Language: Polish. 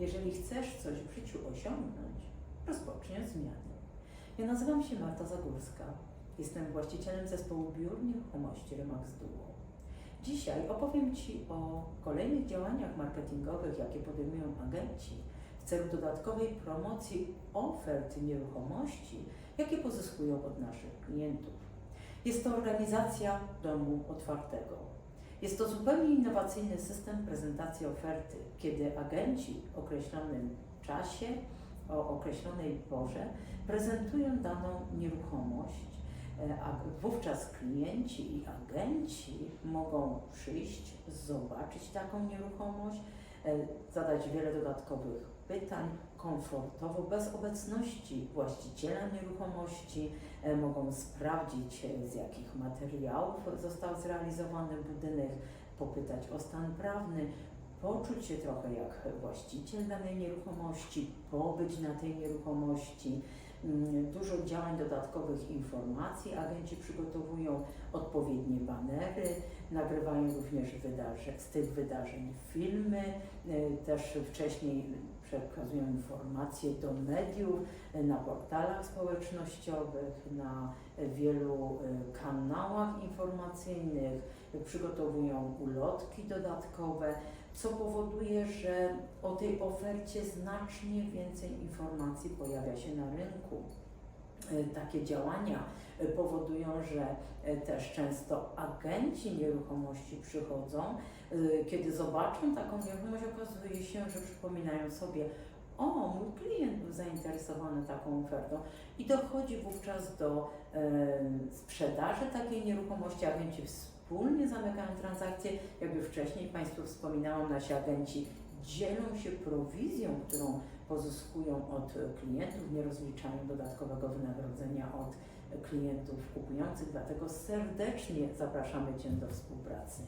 Jeżeli chcesz coś w życiu osiągnąć, rozpocznij od zmiany. Ja nazywam się Marta Zagórska. Jestem właścicielem zespołu biur nieruchomości Remax Duo. Dzisiaj opowiem Ci o kolejnych działaniach marketingowych, jakie podejmują agenci w celu dodatkowej promocji ofert nieruchomości, jakie pozyskują od naszych klientów. Jest to organizacja domu otwartego. Jest to zupełnie innowacyjny system prezentacji oferty, kiedy agenci w określonym czasie, o określonej porze prezentują daną nieruchomość, e, a wówczas klienci i agenci mogą przyjść, zobaczyć taką nieruchomość, zadać wiele dodatkowych pytań komfortowo, bez obecności właściciela nieruchomości, e, mogą sprawdzić e, z jakich materiałów został zrealizowany budynek, popytać o stan prawny, poczuć się trochę jak właściciel danej nieruchomości, pobyć na tej nieruchomości. Mm, Dużo działań dodatkowych informacji. Agenci przygotowują, odpowiednie banery, nagrywają również wydarzeń, z tych wydarzeń filmy, e, też wcześniej przekazują informacje do mediów, e, na portalach społecznościowych, na wielu e, kanałach informacyjnych, przygotowują ulotki dodatkowe, co powoduje, że o tej ofercie znacznie więcej informacji pojawia się na rynku. E, Takie działania e, powodują, że e, też często agenci nieruchomości przychodzą, kiedy zobaczą taką nieruchomość, okazuje się, że przypominają sobie, o, mój klient był zainteresowany taką ofertą i dochodzi wówczas do sprzedaży takiej nieruchomości. Agenci wspólnie zamykają transakcje. Jak już wcześniej Państwu wspominałam, nasi agenci dzielą się prowizją, którą pozyskują od klientów, nie rozliczają dodatkowego wynagrodzenia od klientów kupujących, dlatego serdecznie zapraszamy Cię do współpracy.